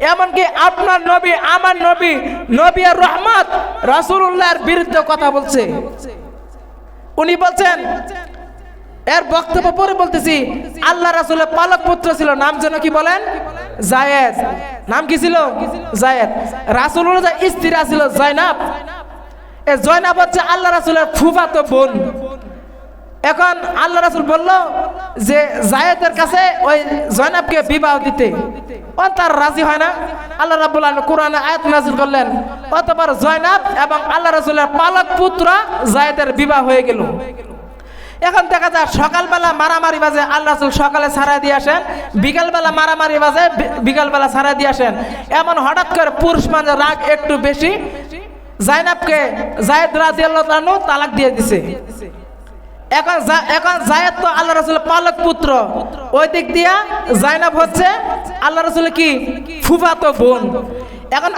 এমনকি আপনার নবী, আমার নবী নবী আর রহমত, রাসূলুল্লাহর বিরুদ্ধে কথা বলছে। উনি বলছেন, এর বক্তব্য পরে বলতেছি, আল্লাহ রাসূলের পালক পুত্র ছিল, নাম যেন কি বলেন? জায়েদ। নাম কি ছিল? জায়েদ। যে স্ত্রী ছিল, জয়নাব। এ জয়নাব হচ্ছে আল্লাহ রাসূলের ফুফাতো বোন। এখন আল্লাহ রাসূল বলল যে জায়েদের কাছে ওই জয়নাবকে বিবাহ দিতে। ও তার রাজি হয় না। আল্লাহ আলামিন কোরআনে আয়াত নাযিল করলেন, অতঃপর জয়নাব এবং আল্লাহ রাসূলের পালক পুত্র জায়েদের বিবাহ হয়ে গেল। এখন দেখা যায় সকালবেলা মারামারি বাজে, আল্লাহ রাসূল সকালে ছাড়া দিয়ে আসেন, বিকালবেলা মারামারি বাজে বিকালবেলা ছাড়া দিয়ে আসেন। এমন হঠাৎ করে পুরুষ মানে রাগ একটু বেশি জাইনাবকে জায়েদ রাদিয়াল্লাহু তাআলা তালাক দিয়ে দিছে। এখন এখন পালক পুত্র। হচ্ছে কি? ফুফাতো এখন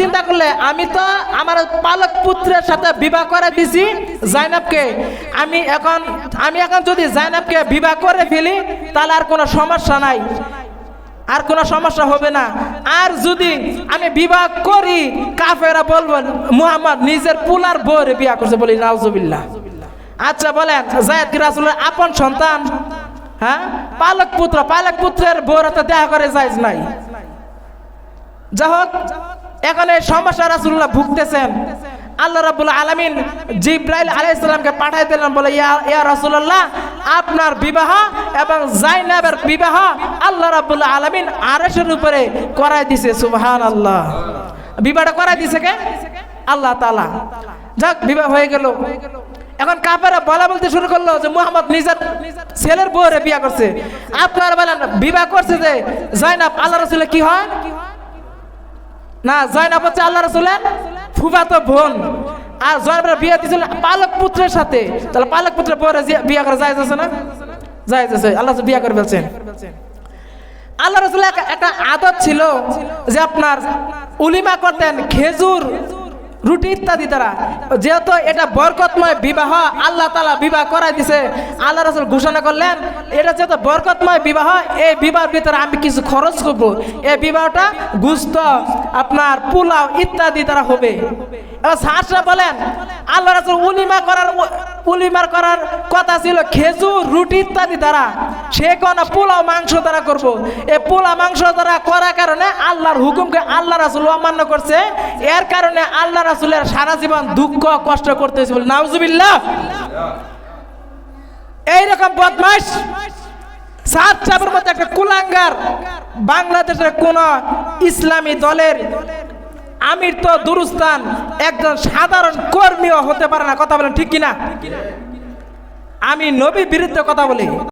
চিন্তা করলে, আমি তো আমার পালক পুত্রের সাথে বিবাহ করে দিছি জাইনাবকে। আমি এখন আমি এখন যদি জাইনাবকে বিবাহ করে ফেলি, তাহলে আর কোনো সমস্যা নাই। আর কোনো সমস্যা হবে না। আর যদি আমি বিবাহ করি কাফেরা বলবেন, মুহাম্মদ, নিজের পুলার বউরে বিয়া করছে বলি, নাউজুবিল্লাহ। আচ্ছা বলেন, জায়দ কি আপন সন্তান? হ্যাঁ? পালক পুত্র, পালক পুত্রের বউর হাতে দেখা করে যাইজ নাই। যা এখন সমস্যা রাসূলুল্লাহ ভুগতেছেন। আল্লাহ রাব্বুল আলামিন জিব্রাইল আলাইহিস সালামকে পাঠাই দিলেন, বলে ইয়া রাসূলুল্লাহ, আপনার বিবাহ এবং জাইনাবের বিবাহ আল্লাহ রাব্বুল আলামিন আরশের উপরে করাই দিছে, সুবহানাল্লাহ। বিবাহটা করাই দিছে কে? আল্লাহ তাআলা। যাক, বিবাহ হয়ে গেল। এখন কাপেরা বলা বলতে শুরু করল যে মুহাম্মদ নিজের ছেলের বউরে বিয়া করছে। আপনারা বলেন, বিবাহ করছে যে জাইনাব আল্লাহ রাসূলের কি হয়? না, জয়নাব হচ্ছে আল্লাহ রসুলের ফুফাতো বোন। আর জয়নাবের বিয়ে দিয়েছিল পালক পুত্রের সাথে। তাহলে পালক পুত্রের পরে বিয়া করা যায় আছে না? যায় আছে। আল্লাহ বিয়া করে ফেলছেন। আল্লাহ রসুলের একটা আদত ছিল যে আপনার উলিমা করতেন খেজুর রুটি ইত্যাদি দ্বারা। যেহেতু এটা বরকতময় বিবাহ, আল্লাহ তালা বিবাহ করাই দিছে, আল্লাহ রসুল ঘোষণা করলেন, এটা যেহেতু বরকতময় বিবাহ, এই বিবাহের ভিতরে আমি কিছু খরচ করব। এই বিবাহটা গুস্ত আপনার পোলাও ইত্যাদি দ্বারা হবে। বলেন আল্লাহ রসুল উলিমা করার উলিমার করার কথা ছিল খেজুর, রুটি ইত্যাদি দ্বারা। সে কোন পোলাও মাংস দ্বারা করব। এই পোলাও মাংস দ্বারা করার কারণে আল্লাহর হুকুমকে আল্লাহ রাসুল অমান্য করছে। এর কারণে আল্লাহ রাসুলের সারা জীবন দুঃখ, কষ্ট করতে হয়েছে বলে। নাউজুবিল্লাহ। এইরকম বদমাস সাত চাপের মধ্যে একটা কুলাঙ্গার বাংলাদেশের কোন ইসলামী দলের আমির তো দুরুস্তান, একজন সাধারণ কর্মীও হতে পারে না, কথা বলেন ঠিক কিনা? আমি নবী বিরুদ্ধে কথা বলি।